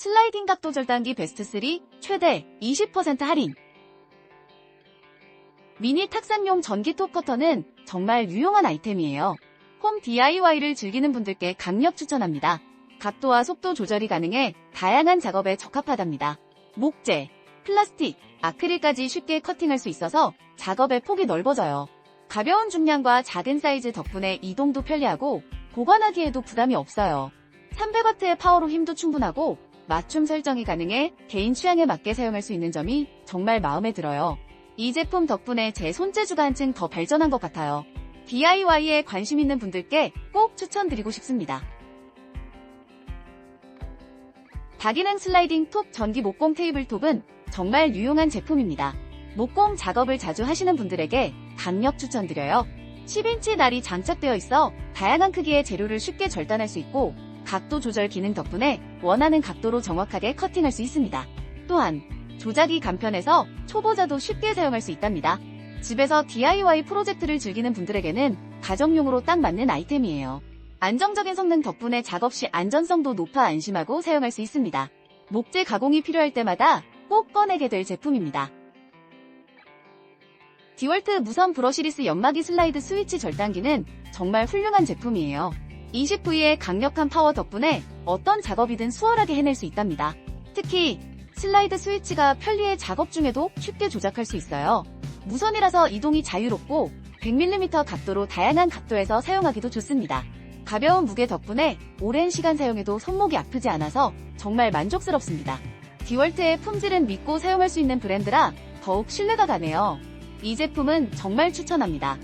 슬라이딩 각도 절단기 베스트 3 최대 20% 할인. 미니 탁산용 전기 톱 커터는 정말 유용한 아이템이에요. 홈 DIY를 즐기는 분들께 강력 추천합니다. 각도와 속도 조절이 가능해 다양한 작업에 적합하답니다. 목재, 플라스틱, 아크릴까지 쉽게 커팅할 수 있어서 작업의 폭이 넓어져요. 가벼운 중량과 작은 사이즈 덕분에 이동도 편리하고 보관하기에도 부담이 없어요. 300W의 파워로 힘도 충분하고 맞춤 설정이 가능해 개인 취향에 맞게 사용할 수 있는 점이 정말 마음에 들어요. 이 제품 덕분에 제 손재주가 한층 더 발전한 것 같아요. DIY에 관심 있는 분들께 꼭 추천드리고 싶습니다. 다기능 슬라이딩 톱 전기 목공 테이블톱은 정말 유용한 제품입니다. 목공 작업을 자주 하시는 분들에게 강력 추천드려요. 10인치 날이 장착되어 있어 다양한 크기의 재료를 쉽게 절단할 수 있고 각도 조절 기능 덕분에 원하는 각도로 정확하게 커팅할 수 있습니다. 또한 조작이 간편해서 초보자도 쉽게 사용할 수 있답니다. 집에서 DIY 프로젝트를 즐기는 분들에게는 가정용으로 딱 맞는 아이템이에요. 안정적인 성능 덕분에 작업 시 안전성도 높아 안심하고 사용할 수 있습니다. 목재 가공이 필요할 때마다 꼭 꺼내게 될 제품입니다. 디월트 무선 브러시리스 연마기 슬라이드 스위치 절단기는 정말 훌륭한 제품이에요. 20V의 강력한 파워 덕분에 어떤 작업이든 수월하게 해낼 수 있답니다. 특히 슬라이드 스위치가 편리해 작업 중에도 쉽게 조작할 수 있어요. 무선이라서 이동이 자유롭고 100mm 각도로 다양한 각도에서 사용하기도 좋습니다. 가벼운 무게 덕분에 오랜 시간 사용해도 손목이 아프지 않아서 정말 만족스럽습니다. 디월트의 품질은 믿고 사용할 수 있는 브랜드라 더욱 신뢰가 가네요. 이 제품은 정말 추천합니다.